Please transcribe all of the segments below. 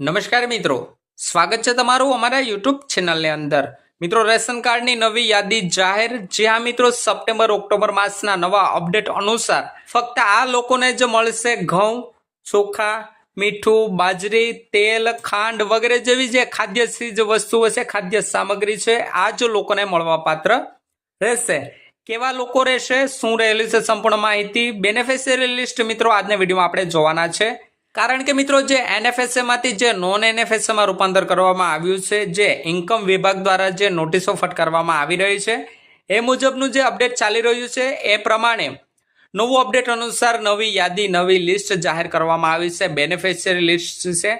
નમસ્કાર મિત્રો, સ્વાગત છે તમારું અમારા યુટ્યુબ ચેનલની અંદર. મિત્રો, રેશન કાર્ડની નવી યાદી જાહેર જ્યાં મિત્રો, સપ્ટેમ્બર, ઓક્ટોબર માસના નવા અપડેટ અનુસાર ફક્ત આ લોકોને જ મળશે ઘઉં, ચોખા, મીઠું, બાજરી, તેલ, ખાંડ વગેરે જેવી જે ખાદ્ય ચીજ વસ્તુઓ છે, ખાદ્ય સામગ્રી છે, આ જ લોકોને મળવાપાત્ર રહેશે. કેવા લોકો રહેશે, શું રહેલી છે સંપૂર્ણ માહિતી બેનિફિશિયરી લિસ્ટ મિત્રો, આજના વિડીયોમાં આપણે જોવાના છે. કારણ કે મિત્રો જે એનએફએસએમાંથી માંથી જે નોન એનએફએસએમાં રૂપાંતર કરવામાં આવ્યું છે, જે ઇન્કમ વિભાગ દ્વારા જે નોટિસો ફટકારવામાં આવી રહી છે, એ મુજબનું જે અપડેટ ચાલી રહ્યું છે, એ પ્રમાણે નવું અપડેટ અનુસાર નવી યાદી, નવી લિસ્ટ જાહેર કરવામાં આવી છે બેનિફિશિયરી લિસ્ટ છે.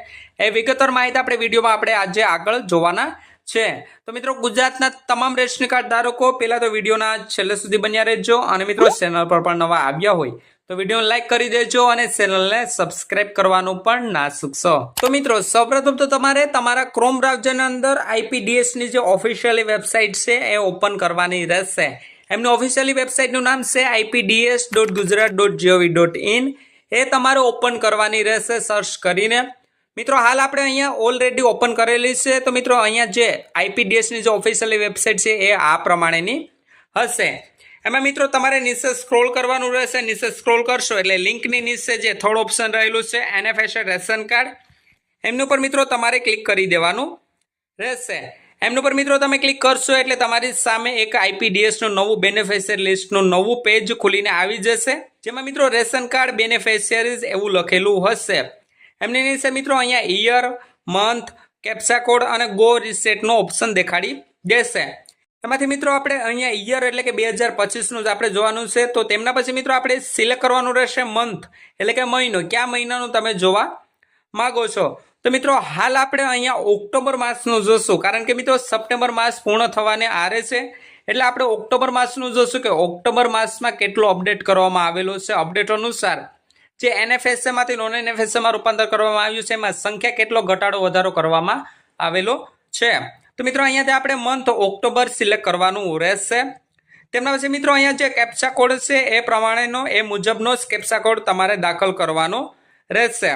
એ વિગતવાર માહિતી આપણે વિડીયોમાં આપણે આજે આગળ જોવાના છે. તો મિત્રો, ગુજરાતના તમામ રેશન કાર્ડ ધારકો, પહેલાં તો વિડીયોના છેલ્લે સુધી બન્યા રહેજો. અને મિત્રો, ચેનલ પર પણ નવા આવ્યા હોય તો વીડિયો લાઈક કરી દેજો અને ચેનલને સબસ્ક્રાઇબ કરવાનું પણ ના ચૂકશો તો મિત્રો, સૌપ્રથમ તો તમારે તમારા ક્રોમ બ્રાઉઝરની અંદર આઈપીડીએસની જે ઓફિશિયલી વેબસાઇટ છે એ ઓપન કરવાની રહેશે. એમની ઓફિશિયલી વેબસાઇટનું નામ છે IPDS dot Gujarat dot GOV dot in એ તમારે ઓપન કરવાની રહેશે સર્ચ કરીને. મિત્રો, હાલ આપણે અહીંયા ઓલરેડી ઓપન કરેલી છે. તો મિત્રો, અહીંયા જે આઈપીડીએસની જે ઓફિશિયલી વેબસાઇટ છે એ આ પ્રમાણેની હશે. એમાં મિત્રો તમારે નીચે સ્ક્રોલ કરવાનું રહેશે, નીચે સ્ક્રોલ કરશો એટલે લિંકની નીચે જે થર્ડ ઓપ્શન રહેલું છે એનએફએસએ રેશન કાર્ડ, એમનું પર મિત્રો તમારે ક્લિક કરી દેવાનું રહેશે. એમની ઉપર મિત્રો તમે ક્લિક કરશો એટલે તમારી સામે એક આઈપીડીએસનું નવું બેનિફિશિયરી લિસ્ટનું નવું પેજ ખુલીને આવી જશે. જેમાં મિત્રો રેશન કાર્ડ બેનિફિશિયરીઝ એવું લખેલું હશે. એમની નીચે મિત્રો અહીંયા ઇયર મંથ કેપ્સા કોડ અને ગો રિસેટનો ઓપ્શન દેખાડી દેશે. એમાંથી મિત્રો આપણે અહીંયા ઈયર એટલે કે બે હજાર પચીસનું જ આપણે જોવાનું છે. તો તેમના પછી મિત્રો આપણે સિલેક્ટ કરવાનું રહેશે મંથ. એટલે કે મહિનો. કયા મહિનાનું તમે જોવા માગો છો? તો મિત્રો હાલ આપણે અહીંયા ઓક્ટોબર માસનું જોશું. કારણ કે મિત્રો સપ્ટેમ્બર માસ પૂર્ણ થવાને આરે છે. એટલે આપણે ઓક્ટોબર માસનું જોશું કે ઓક્ટોબર માસમાં કેટલો અપડેટ કરવામાં આવેલો છે અપડેટ અનુસાર. જે એનએફએસએમાંથી નોન એનએફએસએમાં રૂપાંતર કરવામાં આવ્યું છે, એમાં સંખ્યા કેટલો ઘટાડો વધારો કરવામાં આવેલો છે. તો મિત્રો અહીંયાથી આપણે મંથ ઓક્ટોબર સિલેક્ટ કરવાનું રહેશે. તેમના પછી મિત્રો, અહીંયા જે કેપ્સા કોડ છે, એ પ્રમાણેનો, એ મુજબનો જ કેપ્સા કોડ તમારે દાખલ કરવાનો રહેશે.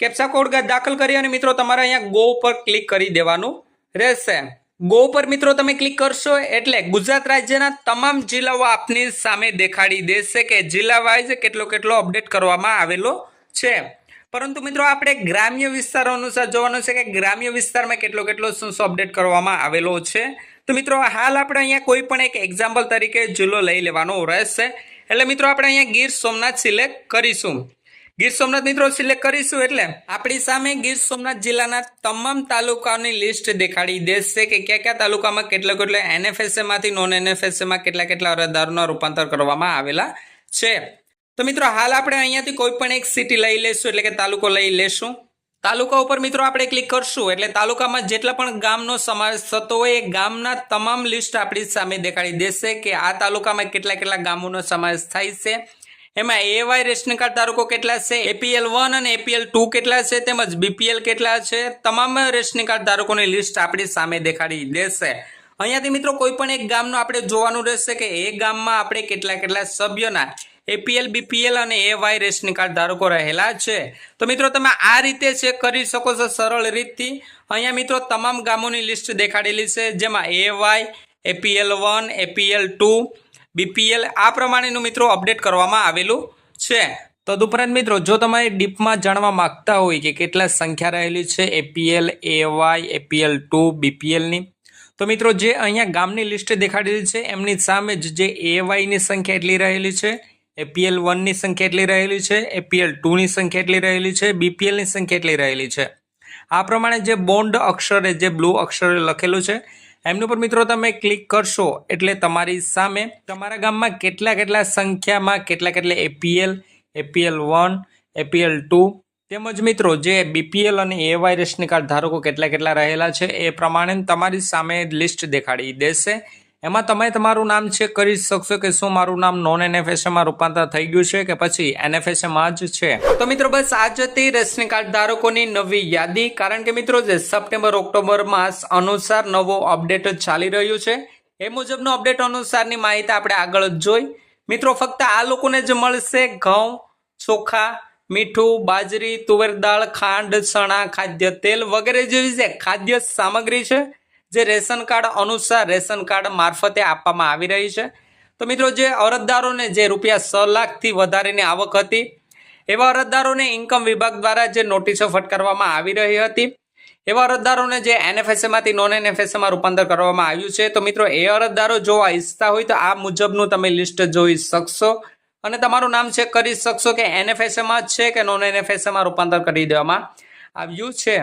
કેપ્સા કોડ દાખલ કરી અને મિત્રો, તમારે અહીંયા ગો ઉપર ક્લિક કરી દેવાનું રહેશે. ગો પર મિત્રો, તમે ક્લિક કરશો એટલે ગુજરાત રાજ્યના તમામ જિલ્લાઓ આપની સામે દેખાડી દેશે કે જિલ્લા વાઇઝ કેટલો કેટલો અપડેટ કરવામાં આવેલો છે. પરંતુ મિત્રો આપણે ગ્રામ્ય વિસ્તારો અનુસાર જોવાનું છે કે ગ્રામ્ય વિસ્તારમાં કેટલો કેટલો શું અપડેટ કરવામાં આવેલો છે. તો મિત્રો હાલ આપણે અહીંયા કોઈ પણ એક એક્ઝામ્પલ તરીકે જિલ્લો લઈ લેવાનો રહેશે. એટલે મિત્રો આપણે અહીંયા ગીર સોમનાથ સિલેક્ટ કરીશું. ગીર સોમનાથ મિત્રો સિલેક્ટ કરીશું એટલે આપણી સામે ગીર સોમનાથ જિલ્લાના તમામ તાલુકાની લિસ્ટ દેખાડી દેશે કે કયા કયા તાલુકામાં કેટલા કેટલા એનએફએસએમાંથી નોન એનએફએસએમાં કેટલા કેટલા અરજદારોના રૂપાંતર કરવામાં આવેલા છે. તો મિત્રો, હાલ આપણે અહીંયાથી કોઈ પણ એક સિટી લઈ લેશું એટલે કે તાલુકો લઈ લેશું. તાલુકા ઉપર મિત્રો આપણે ક્લિક કરશું, એટલે તાલુકામાં જેટલા પણ ગામનો સમાવેશ થતો હોય, એ ગામના તમામ લિસ્ટ આપણી સામે દેખાડી દેશે કે આ તાલુકામાં કેટલા કેટલા ગામોનો સમાવેશ થાય છે. એમાં એવાય રેશન કાર્ડ ધારકો કેટલા છે એપીએલ વન અને એપીએલ ટુ કેટલા છે, તેમજ બીપીએલ કેટલા છે, તમામ રેશન કાર્ડ ધારકોની લિસ્ટ આપણી સામે દેખાડી દેશે. અહીંયાથી મિત્રો કોઈ પણ એક ગામનું આપણે જોવાનું રહેશે કે એ ગામમાં આપણે કેટલા કેટલા સભ્યોના એપીએલ, બીપીએલ અને એ વાય રેશન કાર્ડ ધારકો રહેલા છે. તો મિત્રો, તમે આ રીતે ચેક કરી શકો છો સરળ રીતથી. અહીંયા મિત્રો, તમામ ગામોની લિસ્ટ દેખાડેલી છે, જેમાં A Y APL one, APL two, BPL, આ પ્રમાણેનું મિત્રો અપડેટ કરવામાં આવેલું છે. તદુપરાંત મિત્રો, જો તમારે ડીપમાં જાણવા માંગતા હોય કે કેટલા સંખ્યા રહેલી છે, એપીએલ, એવાય, એપીએલ ટુ, બીપીએલની, તો મિત્રો, જે અહીંયા ગામની લિસ્ટ દેખાડેલી છે, એમની સામે જ જે એવાયની સંખ્યા એટલી રહેલી છે એપીએલ વનની સંખ્યા એટલી રહેલી છે એપીએલ ટુની સંખ્યા એટલી રહેલી છે બીપીએલની સંખ્યા એટલી રહેલી છે. આ પ્રમાણે જે બોન્ડ અક્ષરે, જે બ્લુ અક્ષરે લખેલું છે, એમનું પર મિત્રો તમે ક્લિક કરશો એટલે તમારી સામે તમારા ગામમાં કેટલા કેટલા સંખ્યામાં કેટલા કેટલા APL APL one APL two તેમજ મિત્રો જે બીપીએલ અને એવાય રેશન કાર્ડ ધારકો કેટલા કેટલા રહેલા છે એ પ્રમાણે તમારી સામે લિસ્ટ દેખાડી દેશે. એમાં તમે તમારું નામ ચેક કરી શકશો કે શું મારું નામ નોન NFSA રૂપાંતર થઈ ગયું છે કે પછી NFSA જ છે. તો મિત્રો બસ આ જ હતી રેશન કાર્ડ ધારકોની નવી યાદી. કારણ કે મિત્રો જે સપ્ટેમ્બર, ઓક્ટોબર માસ અનુસાર નવો અપડેટ ચાલી રહ્યું છે. એ મુજબનો અપડેટ અનુસારની માહિતી આપણે આગળ જોઈ. મિત્રો ફક્ત આ લોકોને જ મળશે ઘઉં, ચોખા, મીઠું, બાજરી, તુવેર દાળ, ખાંડ, ચણા, ખાદ્ય તેલ વગેરે જેવી જે ખાદ્ય સામગ્રી છે. જે રેશન કાર્ડ અનુસાર રેશન કાર્ડ મારફતે આપવામાં આવી રહી છે. તો મિત્રો, જે અરજદારોને જે રૂપિયા છ લાખથી વધારેની આવક હતી, એવા અરજદારોને ઇન્કમ વિભાગ દ્વારા જે નોટિસો ફટકારવામાં આવી રહી હતી, એવા અરજદારોને જે એનએફએસએમાંથી નોન એનએફએસએમાં રૂપાંતર કરવામાં આવ્યું છે. તો મિત્રો, એ અરજદારો જોવા ઈચ્છતા હોય તો આ મુજબનું તમે લિસ્ટ જોઈ શકશો અને તમારું નામ ચેક કરી શકશો કે એનએફએસએમાં છે કે નોન એનએફએસએમાં રૂપાંતર કરી દેવામાં આવ્યું છે.